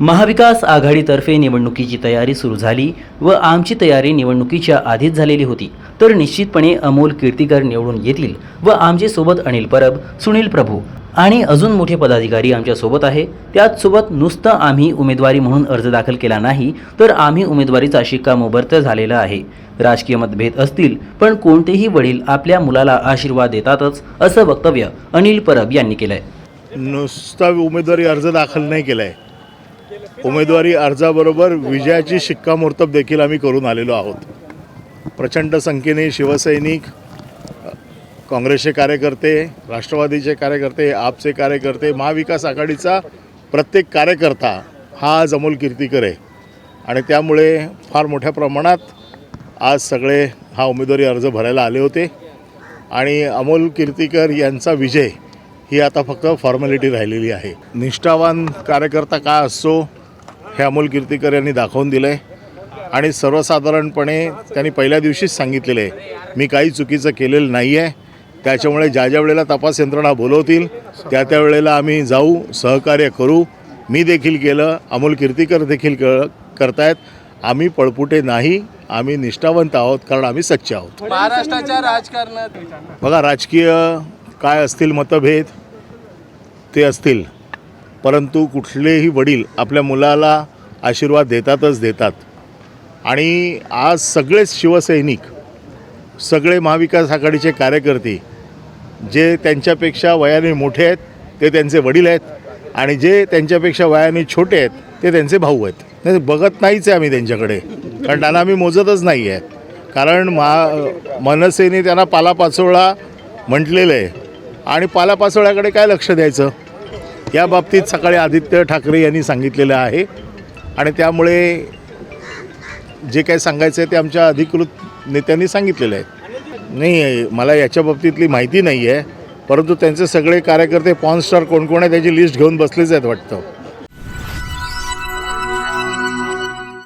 महाविकास आघाडीतर्फे निवडणुकीची तयारी सुरू झाली व आमची तयारी निवडणुकीच्या आधीच झालेली होती. तर निश्चितपणे अमोल कीर्तीकर निवडून येतील व आमचे सोबत अनिल परब सुनील प्रभू आणि अजून मोठे पदाधिकारी आमच्यासोबत आहे. त्याचसोबत नुसतं आम्ही उमेदवारी म्हणून अर्ज दाखल केला नाही तर आम्ही उमेदवारीचा शिक्कामोबर्त झालेला आहे. राजकीय मतभेद असतील पण कोणतेही वडील आपल्या मुलाला आशीर्वाद देतातच असं वक्तव्य अनिल परब यांनी केलंय. नुसता उमेदवारी अर्ज दाखल नाही केला आहे उमेदवारी अर्जाबरोबर विजयाची शिक्कामोर्तब देखील आम्ही करून आलेलो आहोत. प्रचंड संख्येने शिवसैनिक काँग्रेसचे कार्यकर्ते राष्ट्रवादीचे कार्यकर्ते आपचे कार्यकर्ते महाविकास आघाडीचा प्रत्येक कार्यकर्ता हा आज अमोल कीर्तीकर आहे. आणि त्यामुळे फार मोठ्या प्रमाणात आज सगळे हा उमेदवारी अर्ज भरायला आले होते. आणि अमोल कीर्तीकर यांचा विजय ही आता फक्त फॉर्मॅलिटी राहिलेली आहे. निष्ठावान कार्यकर्ता काय असतो हे अमोल कीर्तीकर यांनी दाखवून दिलं आहे आणि सर्वसाधारणपणे त्यांनी पहिल्या दिवशीच सांगितलेलं आहे मी काही चुकीचं केलेलं नाही आहे त्याच्यामुळे ज्या ज्या वेळेला तपास यंत्रणा बोलवतील त्या त्या वेळेला आम्ही जाऊ सहकार्य करू. मी देखील केलं अमोल कीर्तीकर देखील क करतायत. आम्ही पळपुटे नाही आम्ही निष्ठावंत आहोत कारण आम्ही सच्चे आहोत. महाराष्ट्राच्या राजकारणात बघा राजकीय काय असतील मतभेद ते असतील. परंतु कुठलेही वडील आपल्या मुलाला आशीर्वाद देतातच देतात. आणि आज सगळेच शिवसैनिक सगळे महाविकास आघाडीचे कार्यकर्ते जे त्यांच्यापेक्षा वयाने मोठे आहेत ते त्यांचे वडील आहेत आणि जे त्यांच्यापेक्षा वयाने छोटे आहेत ते त्यांचे भाऊ आहेत. नाही बघत नाहीच आहे आम्ही त्यांच्याकडे कारण त्यांना आम्ही मोजतच नाही आहे कारण मा मनसेने त्यांना पालापाचोळा म्हटलेलं आहे. आणि पालापाचोळ्याकडे काय लक्ष द्यायचं? या बाबतीत सकाळी आदित्य ठाकरे यांनी सांगितलेलं आहे. आणि त्यामुळे जे काय सांगायचं आहे ते आमच्या अधिकृत नेत्यांनी सांगितलेलं आहे. नाही मला याच्या बाबतीतली माहिती नाही आहे परंतु त्यांचे सगळे कार्यकर्ते पॉन स्टार कोण कोण आहे त्याची लिस्ट घेऊन बसलेच आहेत वाटतं.